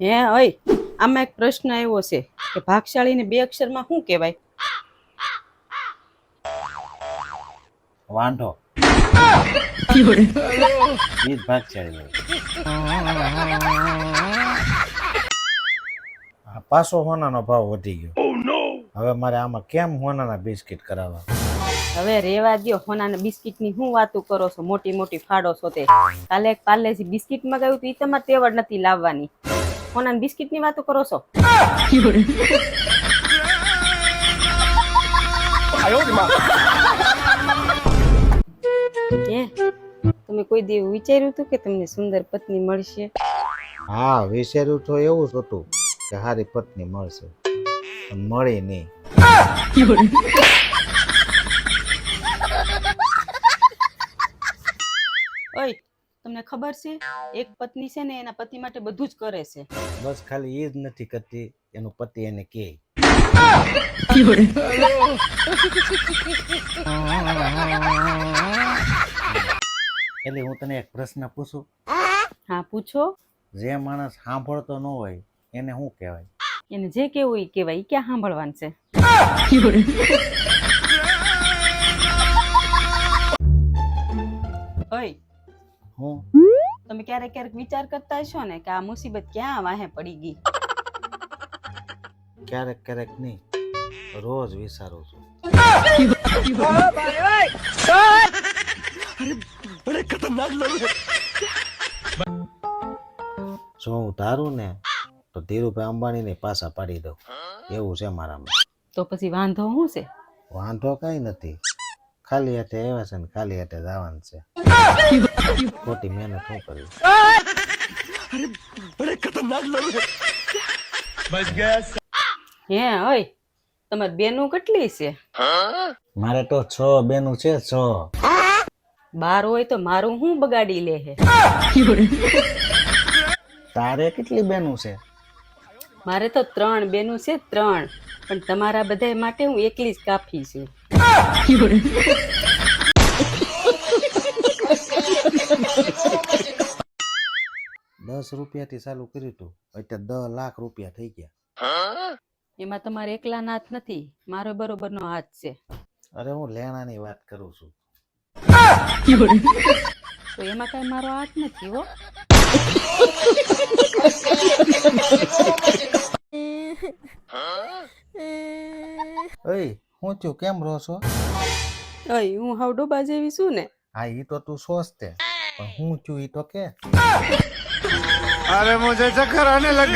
હે ઓય આમાં એક પ્રશ્ન આવ્યો છે કે ભાગશાળીને બે અક્ષરમાં શું કહેવાય? વાંઢો. ઈ જ ભાગશાળી આ પાછો હોનાનો ભાવ વધી ગયો. હવે મારે આમાં કેમ હોનાના બિસ્કિટ કરાવવા? હવે રેવા દ્યો બિસ્કિટની શું વાતું કરો છો? મોટી મોટી ફાડો છો તે. કાલે એક પાર્લેથી બિસ્કિટ મગાવ્યું તો એ તમારે તેવડ નથી લાવવાની. હોનાના બિસ્કિટની વાતો કરો છો? તમે કોઈ દી વિચાર્યું હતું કે તમને સુંદર પત્ની મળશે? હા, વિચાર્યું તો એવું જ હતું કે હારી પત્ની મળશે. મળી નહીં. ખબર છે? એક પત્ની છે ને એના પતિ માટે બધું જ કરે છે. બસ ખાલી એ જ નથી કરતી એનો પતિ એને કે એટલે હું તને એક પ્રશ્ન પૂછું? હા પૂછો. જે માણસ સાંભળતો ન હોય એને શું કહેવાય? એને જે કેવું એ કહેવાય ક્યાં સાંભળવાનું છે? ઓય હું તમે ક્યારેક ક્યારેક વિચાર કરતા હશો ને કે આ મુસીબત ક્યાં વાહે પડી ગઈ? ક્યારેક ક્યારેક નહીં રોજ વિચારું છું. જો હું તારું ને તો ધીરુભાઈ અંબાણીને પાછા પાડી દઉં. એવું છે મારામાં. તો પછી વાંધો શું છે? વાંધો કઈ નથી. ખાલી હાથે આવ્યા છે ને ખાલી હાથે જવાનું છે. ખોટી મહેનત શું કરવી હે ઓય તમારી બેનું કેટલી છે? મારે તો છ બેનું છે છ. બાર હોય તો મારું હું બગાડી લે તારે કેટલી બેનું છે? મારે તો ત્રણ બેનું છે ત્રણ. પણ તમારા બધા માટે હું એકલી જ કાફી છું. દસ રૂપિયાથી ચાલુ કર્યું હતું અત્યારે દસ લાખ રૂપિયા થઈ ગયા. એમાં તમારે એકલા હાથ નથી મારો બરોબરનો હાથ છે. અરે હું લેણાની વાત કરું છું. તો એમાં કઈ મારો હાથ નથી હો. ઓય હું છું કેમ રહો છો? ઓય હું હાવ ડોબા જેવી છું ને. હા ઈ તો તું સોસ તે. પણ હું છું ઈ તો કે. અરે મુજે ચક્કર આને લગ